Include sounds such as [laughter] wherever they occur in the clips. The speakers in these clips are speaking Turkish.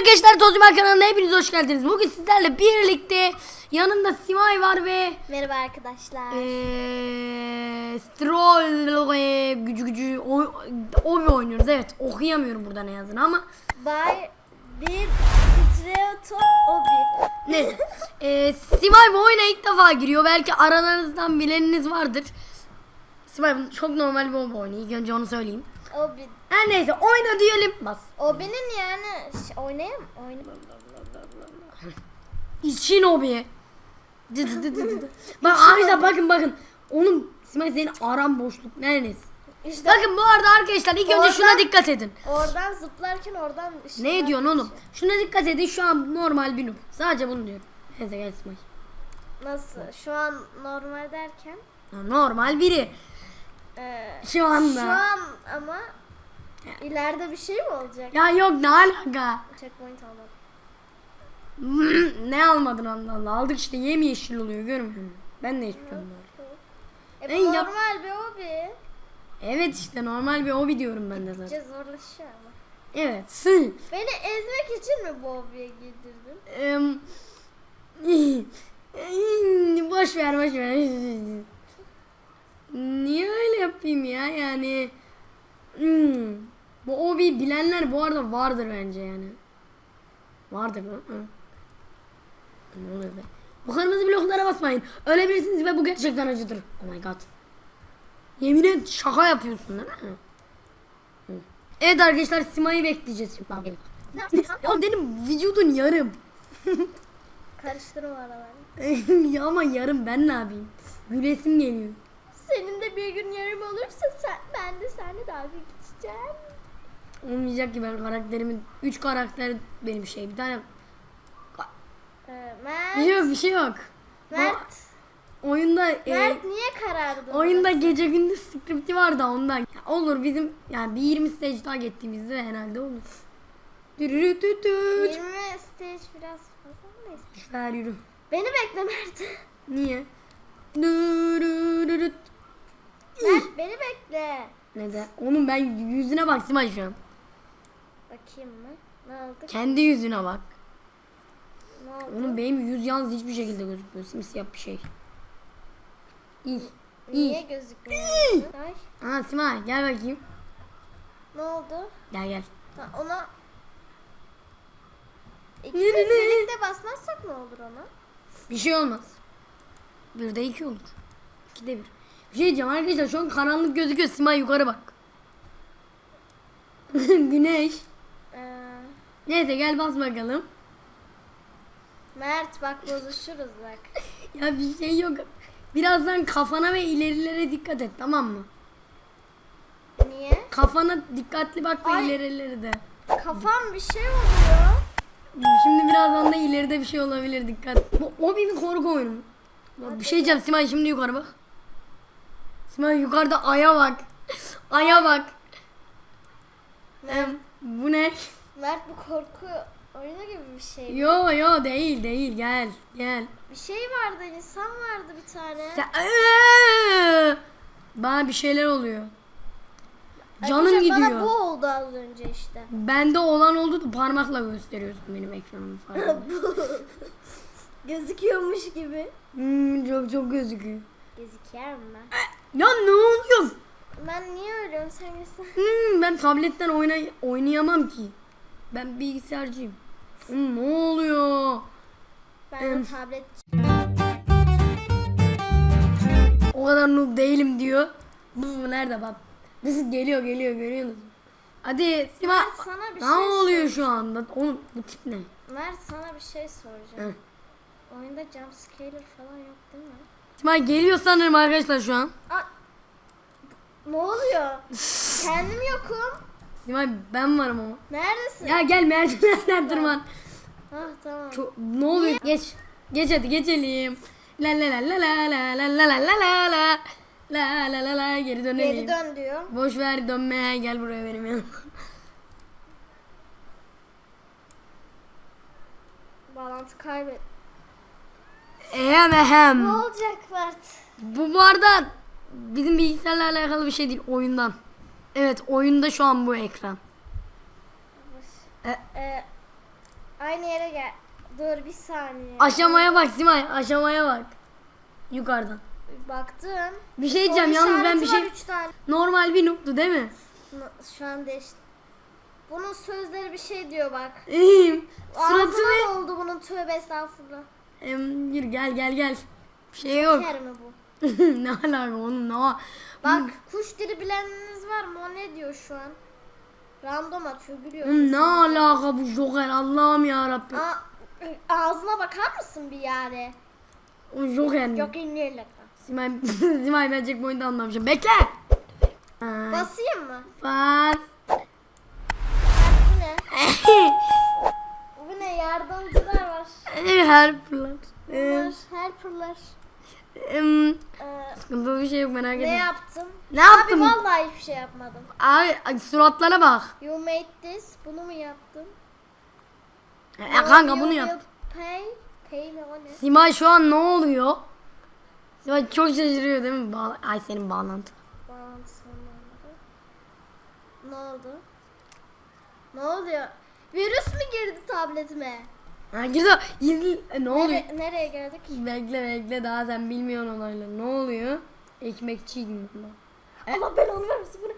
arkadaşlar Tozuman kanalına hepiniz hoş geldiniz. Bugün sizlerle birlikte yanımda Simay var ve Merhaba arkadaşlar. eee Stroll gücü gücü o, o bir oynuyoruz. Evet okuyamıyorum burada ne yazdığını ama Bay bir Streoto Obi. neyse. Eee Simay bu oyuna ilk defa giriyor. Belki aralarınızdan bileniniz vardır. Simay çok normal bir oyun. İlk önce onu söyleyeyim. Obi. Her neyse oyna diyelim. Bas. Obi'nin yani oynayayım oynayayım. İçin hobi. Dı dı dı dı dı. [laughs] Bak arkadaşlar bakın bakın. Onun Simay senin aram boşluk. Nereniz? İşte Bakın bu arada arkadaşlar ilk önce şuna Oradan- dikkat edin. oradan zıplarken oradan Ne diyorsun oğlum? Şuna dikkat edin şu an normal bir noob. Sadece bunu diyorum. Neyse gel Simay. Nasıl? Şu an normal derken Normal biri. Şu anda. şu an ama ileride bir şey mi olacak? Ya yok ne alaka? Checkpoint almadım. [laughs] Ne almadın Allah Allah. Aldık işte yemyeşil oluyor görmüyor musun? Ben de istiyorum. E, Ben bu yap- normal bir Obi. Evet işte normal bir hobi diyorum ben de zaten. İyice zorlaşıyor ama. Evet. Beni ezmek için mi bu Obi'ye girdirdin? Em, [laughs] boş ver boş ver. Yapayım ya yani? Hmm. Bu obi bilenler bu arada vardır bence yani. Vardır mı? Hı. Ne oluyor be? Bu kırmızı bloklara basmayın. Ölebilirsiniz ve bu gerçekten acıdır. Oh my god. Yemin et şaka yapıyorsun değil mi? Hı. Evet arkadaşlar Sima'yı bekleyeceğiz şimdi. Bak, [laughs] Ya benim vücudun yarım. Karıştırma araları. [laughs] ya ama yarım ben ne yapayım? Gülesim geliyor. Senin de bir gün yarım olursa sen, ben de seninle dalga geçeceğim. Olmayacak ki ben karakterimin 3 karakter benim şey bir tane Ee, bir şey Mert, yok bir şey yok. Mert, Oyunda e, Mert niye karardın? oyunda gece gündüz skripti var da ondan. Ya olur bizim yani bir 20 stage daha geçtiğimizde herhalde olur. Dürürütütüt. 20 stage biraz fazla mı neyse. Ver yürü. Beni bekle Mert. Niye? Dürürütüt. Mert beni bekle. Neden? Onun ben yüzüne bak Simay şu an. Bakayım mı? Ne oldu? Kendi yüzüne bak. Ne oldu? Onun benim yüz yalnız hiçbir şekilde gözükmüyor. Simsiyah bir şey. İyi. İyi. Niye gözükmüyor? Ay, Aa Simay gel bakayım. ne oldu? Gel gel. Ha, ona İkimiz ne, ne? birlikte basmazsak ne olur ona? Bir şey olmaz. Bir de iki olur. İki de bir. Bir şey diyeceğim arkadaşlar şu an karanlık gözüküyor. Simay yukarı bak. [laughs] Güneş. Ee, Neyse gel bas bakalım. Mert bak bozuşuruz bak. [laughs] Ya bir şey yok. Birazdan kafana ve ilerilere dikkat et tamam mı? Niye? Kafana dikkatli bak ve Ay. ilerileri de. Kafam bir şey oluyor. Şimdi birazdan da ileride bir şey olabilir dikkat. Bu o bir korku oyunu. Bir şey diyeceğim Simay şimdi yukarı bak. Simay yukarıda aya bak. [laughs] Aya bak. Em, bu ne? Mert bu korku oyunu gibi bir şey. Yo yo değil değil gel gel. Bir şey vardı insan vardı bir tane. Sen, Eee! Bana bir şeyler oluyor. Canım Arkadaşlar, gidiyor. Bana bu oldu az önce işte. Bende olan oldu da parmakla gösteriyorsun benim ekranımı [laughs] falan. Gözüküyormuş gibi. hmm, çok çok gözüküyor. Gözüküyor mu? Ya ne oluyor? Ben niye ölüyorum sen? Hmm, ben tabletten oyna oynayamam ki. Ben bilgisayarcıyım. Hmm, ne oluyor? Ben de tablet... O kadar noob değilim diyor. Bu nerede bak? Nasıl geliyor geliyor görüyor musun? Hadi Sima. Mert sana bir Ne şey oluyor şu anda? Oğlum bu tip ne? Mert sana bir şey soracağım. Hı. Oyunda jump scaler falan yok değil mi? Sima geliyor sanırım arkadaşlar şu an. Aa, ne oluyor? Kendim yokum. Sima ben varım ama. Neredesin? Ya gel merdivenler tırman. Ah tamam. Çok, ne oluyor? Geç. Geç hadi geçelim. La la la la la la la la la la la la la la la la geri dönelim. Geri dön diyor. Boş ver dönme gel buraya benim yanıma. Bağlantı kaybet. Ehem Ne ehem. olacak Mert? Bu bu arada bizim bilgisayarla alakalı bir şey değil oyundan. Evet oyunda şu an bu ekran. Ee, Aynı yere gel. Dur bir saniye. Aşamaya bak Simay aşamaya bak. Yukarıdan. Baktım. Bir şey diyeceğim yalnız ben bir şey normal bir noob'tu değil mi? Şu an değişti. Bunun sözleri bir şey diyor bak. İyiyim. Suratı ne ne? oldu bunun tövbe estağfurullah. Em, gir gel gel gel. Bir şey yok. Mi bu? [laughs] ne alaka oğlum ne var? Bak kuş dili bileniniz var mı? O ne diyor şu an? Random atıyor gülüyor. Oğlum ne alaka bu Joker Allah'ım ya Rabbim. Aa, ağzına bakar mısın bir yere? O Joker mi? Yok inleyelim. Simay, [laughs] Simay ben checkpoint'i anlamışım. Bekle. Aa, Basayım mı? Bas. Var. Helpler. Bunlar helperlar. Ee, Sıkıntılı bir şey yok merak ne etme. Ne yaptım? Abi vallahi hiçbir şey yapmadım. Abi suratlara bak. You made this. Bunu mu yaptın? Ya kanka You bunu yap. Pay. Pay ne o ne? Simay şu an ne oluyor? Simay çok şaşırıyor değil mi? Bağ- Ay senin bağlantı. Bağlantısı olmadı. Ne oldu? Ne oluyor? Virüs mü girdi tabletime? Ha girdi. girdi. E, ne oluyor? Nere- nereye geldik? Bekle bekle daha sen bilmiyorsun olayları. Ne oluyor? Ekmekçiydim ben. Allah belanı vermesin bu ne?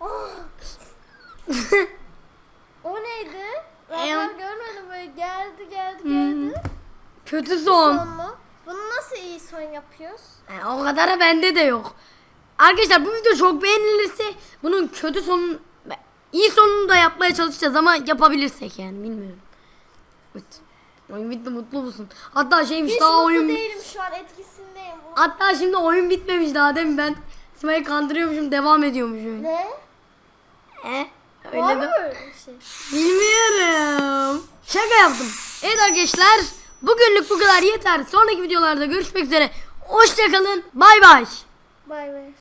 Ah! [laughs] o neydi? Ben tam görmedim böyle geldi geldi geldi. Kötü son. Son mu? Bunu nasıl iyi son yapıyoruz? E, o kadar bende de yok. Arkadaşlar bu video çok beğenilirse bunun kötü sonun iyi sonunu da yapmaya çalışacağız ama yapabilirsek yani bilmiyorum. Evet. Oyun bitti mutlu musun? Hatta şeymiş Hiç daha mutlu oyun değilim şu an etkisindeyim. Hatta şimdi oyun bitmemiş daha mi? Ben Sima'yı kandırıyormuşum devam ediyormuşum. Ne? E? Var Öyle mı de. böyle bir şey? Bilmiyorum. Şaka yaptım. Evet arkadaşlar bugünlük bu kadar yeter. Sonraki videolarda görüşmek üzere. Hoşçakalın. Bay bay. Bay bay.